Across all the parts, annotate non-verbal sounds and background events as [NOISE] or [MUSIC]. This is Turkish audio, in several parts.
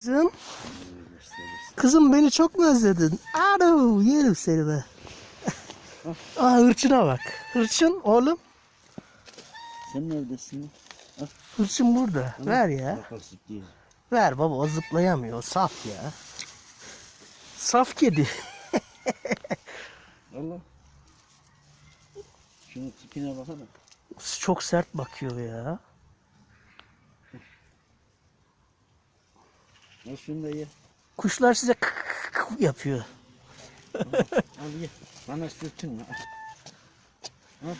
Kızım. Kızım beni çok mu özledin? Alo yerim seni be. Aa hırçına bak. Hırçın oğlum. Sen neredesin? Hırçın burada. Ver ya. Bak. Ver baba o zıplayamıyor. O saf ya. Saf kedi. [LAUGHS] Allah. Şunun tipine baksana. Çok sert bakıyor ya. Al şunu da ye. Kuşlar size kık kık yapıyor. Al ye. Bana sürtünme. Al.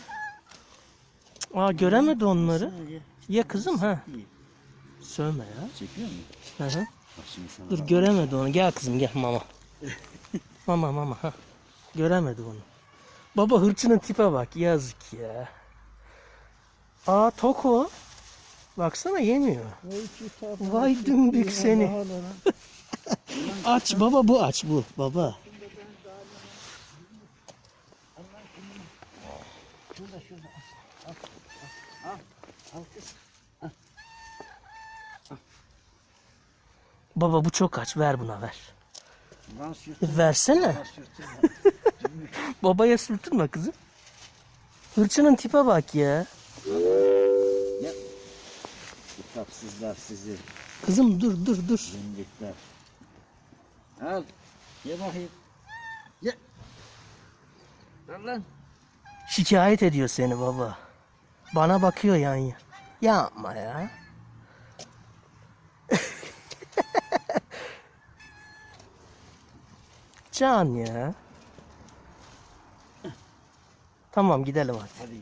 Aa göremedi onları. Sana ye. Ye kızım ha. Ye. Sövme ya. Çekiyor mu? Hı hı. Bak şimdi sana Dur göremedi onu. Gel kızım gel mama. mama mama ha. Göremedi onu. Baba hırçının tipe bak yazık ya. Aa Toko. Baksana yemiyor. Vay dümbük seni. [LAUGHS] Aç baba bu aç bu baba. Baba bu çok aç ver buna ver. Versene. [LAUGHS] Babaya sürtünme kızım. Hırçının tipe bak. Ya. Kitapsızlar sizi. Kızım dur dur dur. Zindikler. Al. Ye bakayım. Ye. Ver lan. Şikayet ediyor seni baba. Bana bakıyor yan ya. Yapma ya. [LAUGHS] Can ya. Tamam gidelim hadi. Hadi